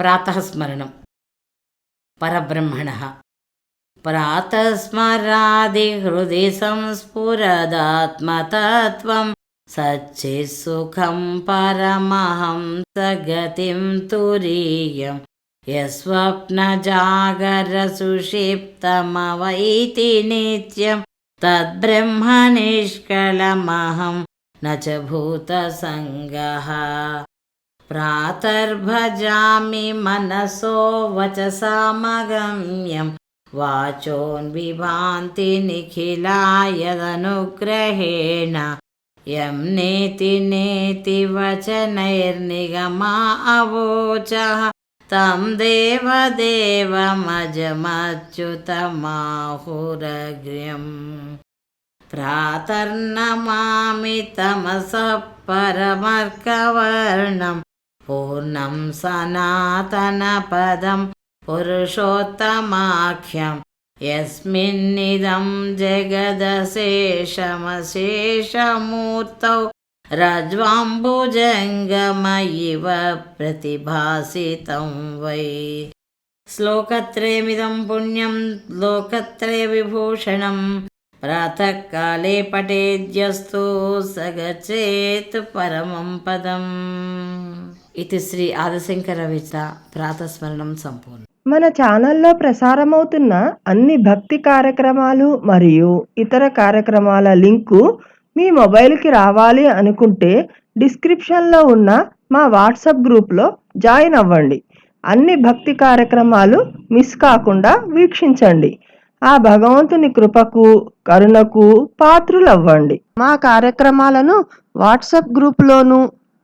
ప్రాతస్మరణం పరబ్రహ్మణ ప్రాతస్మరాది హృది సంస్ఫురదాత్మతత్వం సచ్చిసుఖం పరమహం సగతిం తురీయం యస్వప్నజాగరసుషిప్తమవైతి నిత్యం తద్బ్రహ్మ నిష్కళమహం न च भूतसङ्गः प्रातर्भजामि मनसो वचसामगम्यं वाचोन्विभान्ति निखिलायदनुग्रहेण यं नेति नेति वचनैर्निगमा अवोचः। तं देवदेवमजमच्युतमाहुरग्र्यम्। प्रातर्नमामि तमसः परमर्कवर्णं पूर्णं सनातनपदं पुरुषोत्तमाख्यं यस्मिन्निदं जगदशेषमशेषमूर्तौ रज्वाम्बुजङ्गमयिव प्रतिभासितं वै श्लोकत्रयमिदं पुण्यं लोकत्रयविभूषणं प्रातःकाले पठेद्यस्तु स गच्छेत् परमं पदम् ఇది శ్రీ ఆదిశంకర విచ ప్రాతస్మరణం సంపూర్ణ. మన ఛానల్లో ప్రసారమవుతున్న అన్ని భక్తి కార్యక్రమాలు మరియు ఇతర కార్యక్రమాల లింకు మీ మొబైల్కి రావాలి అనుకుంటే డిస్క్రిప్షన్లో ఉన్న మా వాట్సాప్ గ్రూప్లో జాయిన్ అవ్వండి. అన్ని భక్తి కార్యక్రమాలు మిస్ కాకుండా వీక్షించండి. ఆ భగవంతుని కృపకు కరుణకు పాత్రులవ్వండి. మా కార్యక్రమాలను వాట్సాప్ గ్రూప్లోనూ